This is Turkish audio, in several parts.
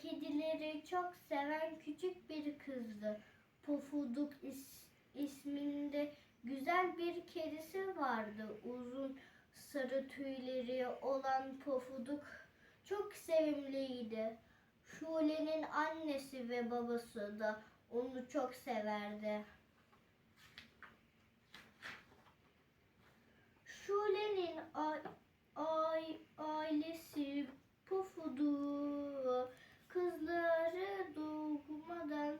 kedileri çok seven küçük bir kızdı. Pofuduk is- isminde güzel bir kedisi vardı. Uzun sarı tüyleri olan Pofuduk çok sevimliydi. Şule'nin annesi ve babası da onu çok severdi. Şule'nin ailesi Pofuduk'u kızları doğmadan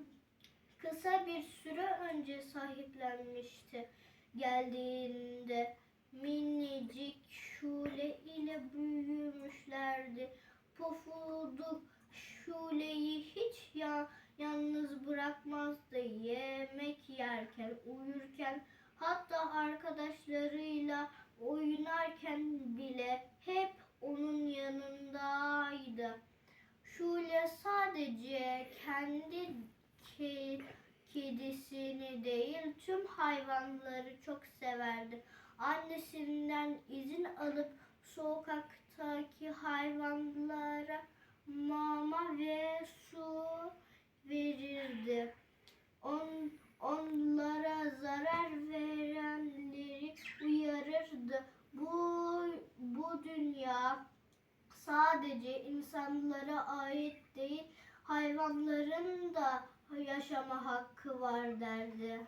kısa bir süre önce sahiplenmişti. Geldiğinde minicik Şule ile büyümüşlerdi. Pofuduk Şule'yi hiç ya, yalnız bırakmazdı. Yemek yerken, uyurken, hatta arkadaşlarıyla oynarken bile hep onun yanındaydı. Şule sadece kendi ke- kedisini değil tüm hayvanları çok severdi. Annesinden izin alıp sokaktaki hayvanlara mama ve su verirdi. On, onlara zarar verenleri uyarırdı. Bu bu dünya sadece insanlara ait değil, hayvanların da yaşama hakkı var derdi.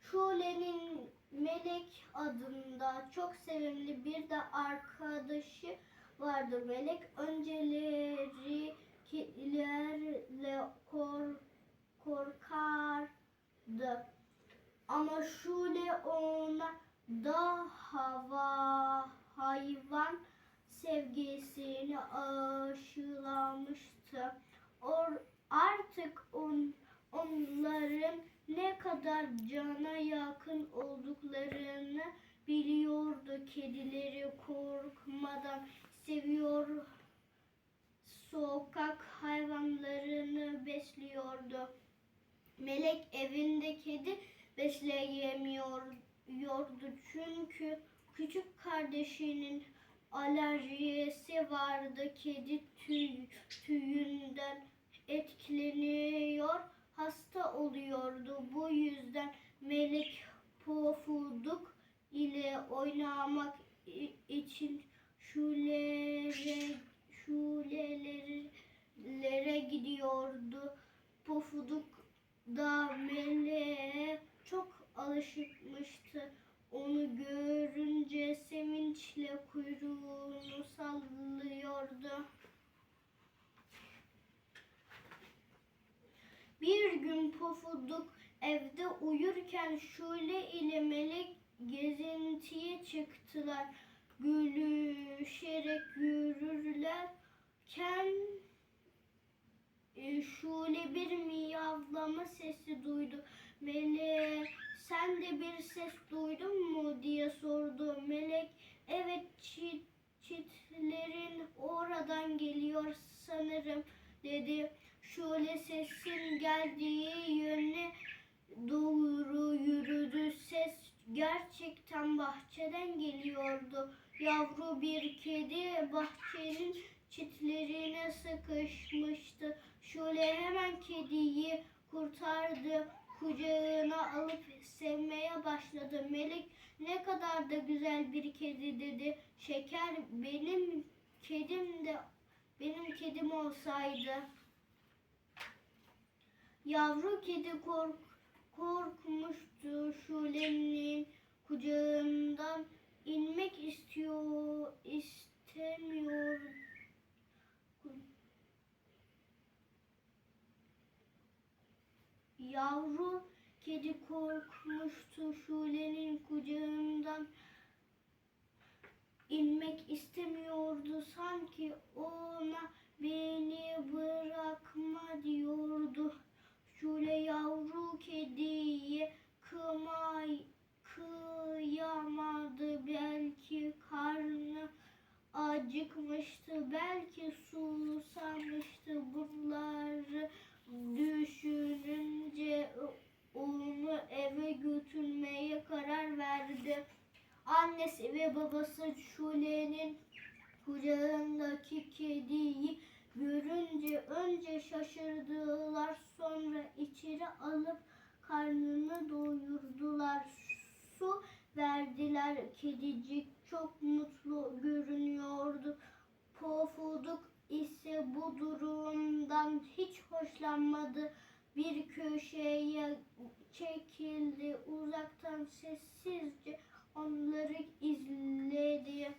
Şule'nin Melek adında çok sevimli bir de arkadaşı vardı. Melek önceleri kedilerle kor, korkardı. Ama Şule ona daha va- hayvan sevgisini aşılamıştı. Or, artık on, onların ne kadar cana yakın olduklarını biliyordu. Kedileri korkmadan seviyor, sokak hayvanlarını besliyordu. Melek evinde kedi besleyemiyordu çünkü küçük kardeşinin alerjisi vardı. Kedi tüy, tüyünden etkileniyor, hasta oluyordu. Bu yüzden Melek Pofuduk ile oynamak için şulere, şulelere gidiyordu. Pofuduk da Melek'e çok alışıkmıştı. Onu görünce sevinçle kuyruğunu sallıyordu. Bir gün Pofuduk evde uyurken Şule ile Melek gezintiye çıktılar. Gülüşerek yürürlerken e, Şule bir miyavlama sesi duydu. Melek sen de bir ses duydun mu diye sordu. Melek evet çit, çitlerin oradan geliyor sanırım dedi. Şule sesin geldiği yöne doğru yürüdü. Ses gerçekten bahçeden geliyordu. Yavru bir kedi bahçenin çitlerine sıkışmıştı. Şule hemen kediyi kurtardı. Kucağına alıp sevmeye başladı. Melek ne kadar da güzel bir kedi dedi. Şeker benim kedim de benim kedim olsaydı. Yavru kedi kork, korkmuştu Şule'nin kucağından inmek istiyor istemiyor. Yavru kedi korkmuştu Şule'nin kucağından. İnmek istemiyordu sanki ona beni bırakma Annesi ve babası Şule'nin Kucağındaki kediyi görünce önce şaşırdılar sonra içeri alıp karnını doyurdular. Su verdiler. Kedicik çok mutlu görünüyordu. Pofuduk ise bu durumdan hiç hoşlanmadı. Bir köşeye çekildi. Uzaktan sessizce onları izledi.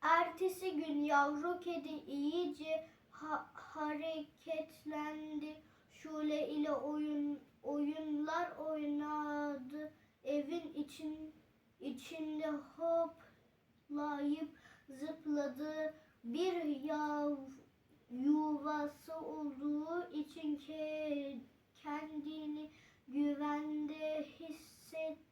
Ertesi gün yavru kedi iyice ha- hareketlendi. Şule ile oyun oyunlar oynadı. Evin için içinde hoplayıp zıpladı. Bir yav yuvası olduğu için ke- kendini güvende hissetti.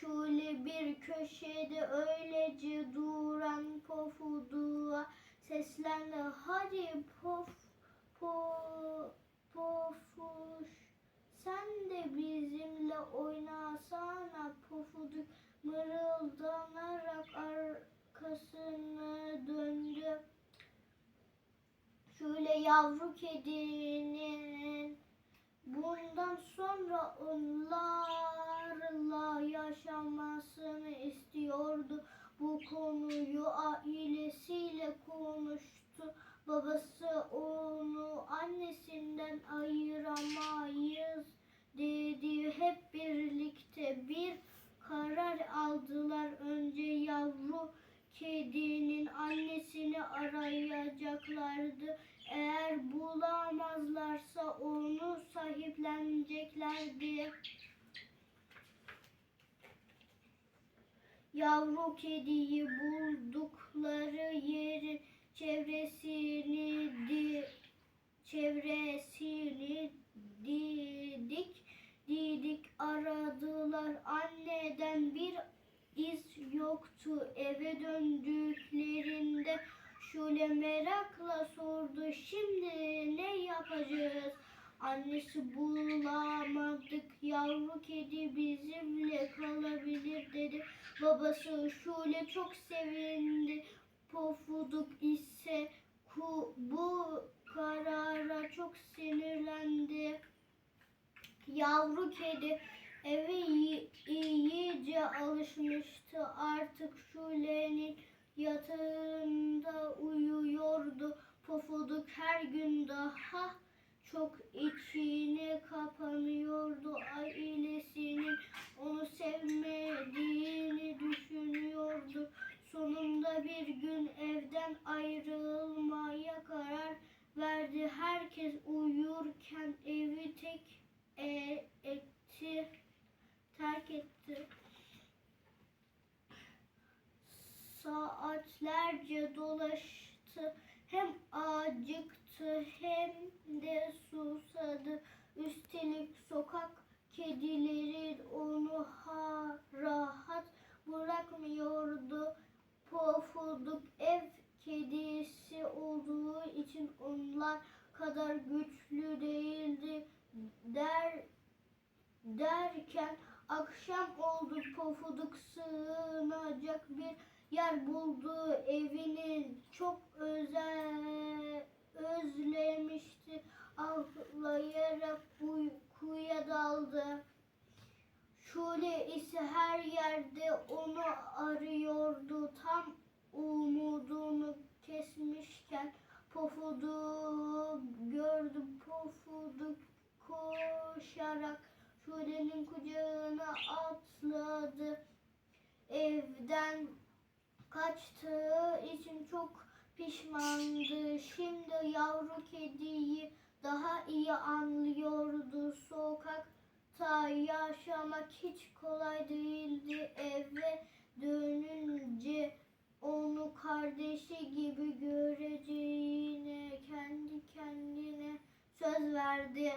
Şule bir köşede öylece duran pofuduğu seslendi. Hadi pof po, pofuş sen de bizimle oynasana pofuduk mırıldanarak arkasını döndü. Şöyle yavru kedinin bundan sonra onlarla yaşamasını istiyordu. Bu konuyu ailesiyle konuştu. Babası onu annesinden ayıramayız dedi. Hep birlikte bir karar aldılar. Önce yavru kedinin annesini arayacaklardı. Eğer bulamazlarsa onu sahipleneceklerdi. Yavru kediyi buldukları yerin çevresini di, çevresini didik didik aradılar. Anneden bir iz yoktu. Eve döndüklerinde Şule merakla sordu. Şimdi ne yapacağız? Annesi bulamadık. Yavru kedi bizimle kalabilir dedi. Babası Şule çok sevindi. Pofuduk ise ku, bu Yavru kedi eve iyi- iyice alışmıştı. Artık Şule'nin yatağında uyuyordu. Pofuduk her gün daha çok içine kapanıyordu. Ailesinin onu sevmediğini düşünüyordu. Sonunda bir gün evden ayrılmaya karar verdi. Herkes uyurken evi tek e, etti, etti. Saatlerce dolaştı. Hem acıktı hem de susadı. Üstelik sokak kedileri onu ha rahat bırakmıyordu. Pofuduk ev kedisi olduğu için onlar kadar güçlü değildi. Der derken akşam oldu pofuduk sığınacak bir yer buldu evini çok özel özlemişti ağlayarak uykuya daldı. Şule ise her yerde onu arıyordu. Tam umudunu kesmişken Pofuduk gördü. Pofuduk koşarak Şule'nin kucağına atladı. Evden kaçtığı için çok pişmandı. Şimdi yavru kediyi daha iyi anlıyordu. Sokakta yaşamak hiç kolay değildi. Eve dönünce onu kardeşi gibi göreceğine kendi kendine söz verdi.